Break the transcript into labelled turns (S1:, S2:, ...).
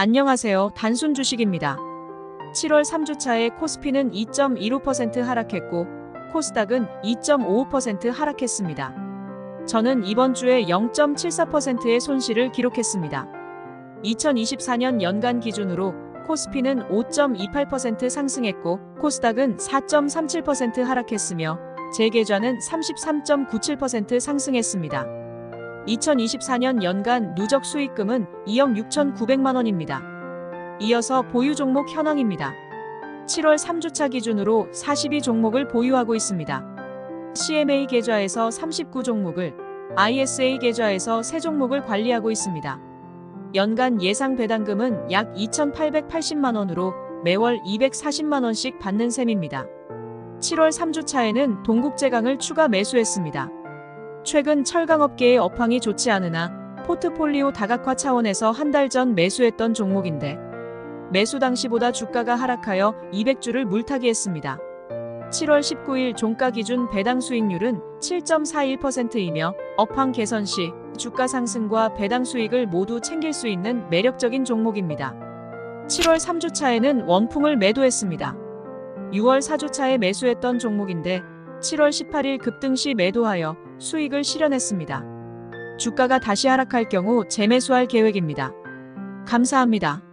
S1: 안녕하세요. 단순 주식입니다. 7월 3주차에 코스피는 2.15% 하락했고 코스닥은 2.55% 하락했습니다. 저는 이번 주에 0.74%의 손실을 기록했습니다. 2024년 연간 기준으로 코스피는 5.28% 상승했고 코스닥은 4.37% 하락했으며 제 계좌는 33.97% 상승했습니다. 2024년 연간 누적 수익금은 2억 6,900만 원입니다. 이어서 보유 종목 현황입니다. 7월 3주차 기준으로 42 종목을 보유하고 있습니다. CMA 계좌에서 39 종목을, ISA 계좌에서 3 종목을 관리하고 있습니다. 연간 예상 배당금은 약 2,880만 원으로 매월 240만 원씩 받는 셈입니다. 7월 3주차에는 동국제강을 추가 매수했습니다. 최근 철강업계의 업황이 좋지 않으나 포트폴리오 다각화 차원에서 한 달 전 매수했던 종목인데 매수 당시보다 주가가 하락하여 200주를 물타기 했습니다. 7월 19일 종가 기준 배당 수익률은 7.41%이며 업황 개선 시 주가 상승과 배당 수익을 모두 챙길 수 있는 매력적인 종목입니다. 7월 3주차에는 원풍을 매도했습니다. 6월 4주차에 매수했던 종목인데 7월 18일 급등 시 매도하여 수익을 실현했습니다. 주가가 다시 하락할 경우 재매수할 계획입니다. 감사합니다.